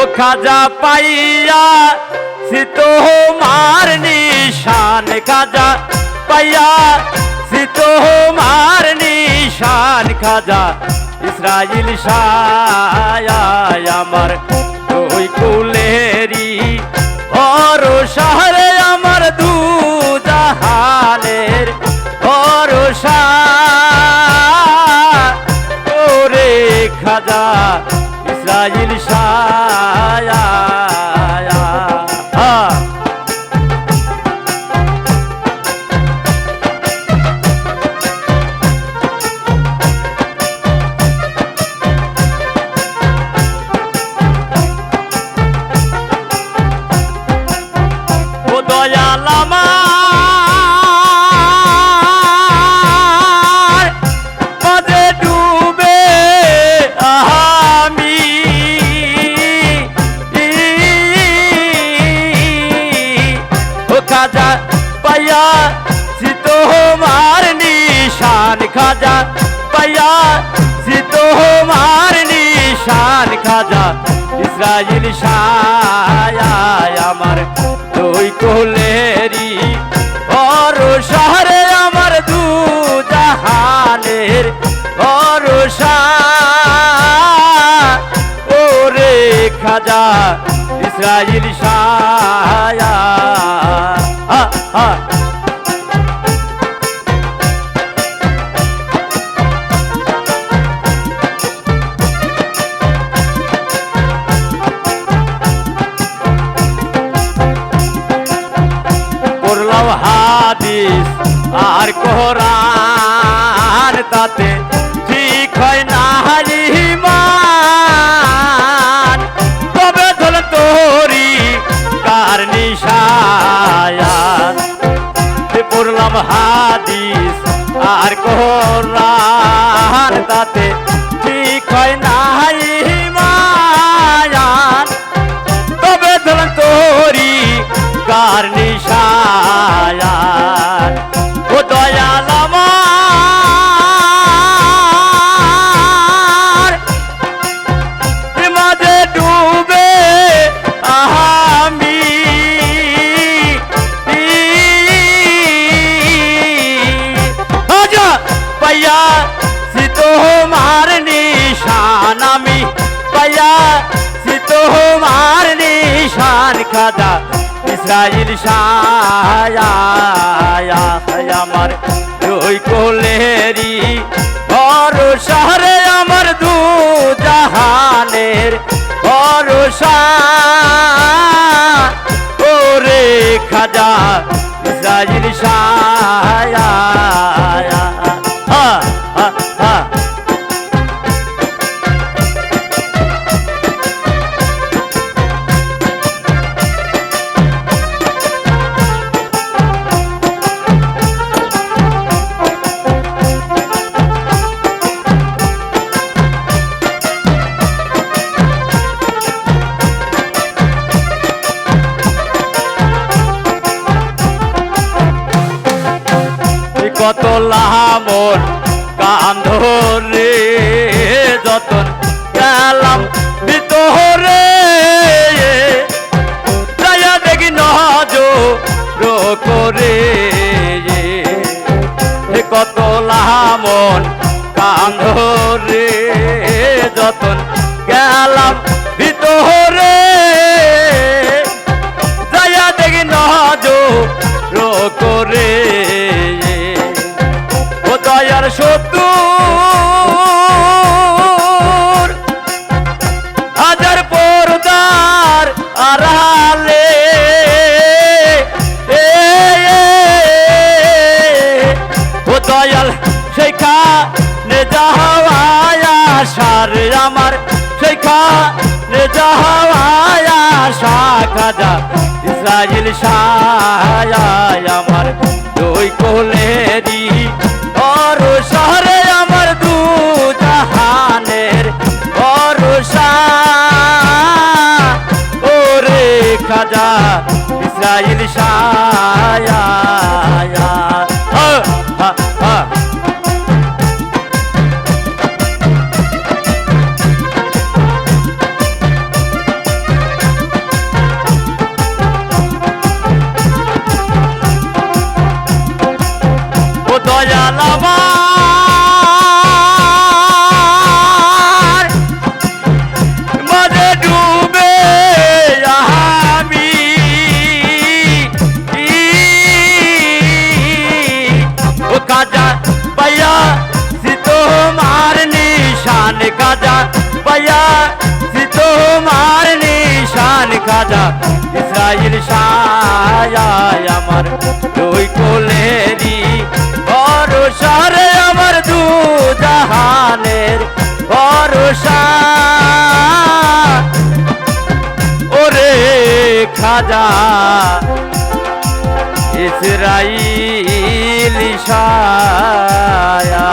ও খাজা পাইয়া সিত মার নিশান, খাজা পাইয়া সিত মার নিশান, খাজা ইসরাইল শায় আমার দুই কুলেরি অর শহরে আমার দু জাহানের ভরসা। ওরে খাজা ইসরাইল শায়া পাইয়া সিত মার নিশান খাজা, পাইয়া সিত মার নিশান খাজা, ইসরাইল শায়া আমার তুই কোলেরি, বড় শহরে আমার দু জাহানের ভরসা। ওরে খাজা, ইসরাইল শায়া হা হা হাদিস আর কোরআন তাতে ঠিক হয় না হারিমান তবে ধর তোরি কার নিশায়ান পড়লাম হাদিস আর কোরআন তাতে পাইয়া সিত মার নিশান আমি পাইয়া মার নিশান খাজা ইসরাইল শায়া আমার ওই কোলেরি বড় শহরে আমার দু জাহানের ভরসা। ওরে খাজা ইসরাইল শায়া কত লামর কান্ধরে যতন গেলাম ভিতরে। যায়া দেখি নজ করে আমার শেখা নে যাওয়ায়া শাখা ইসরাইল শায়া আমার দুই কোলেরি বড় শহরে আমার দু জাহানের ভরসা। ওরে খাজা, ইসরাইল শায়া শায় আমার দুই কোলেরি ভরসারে আমার দু জাহানের ভরসা। ওরে খাজা ইসরাইল শায়া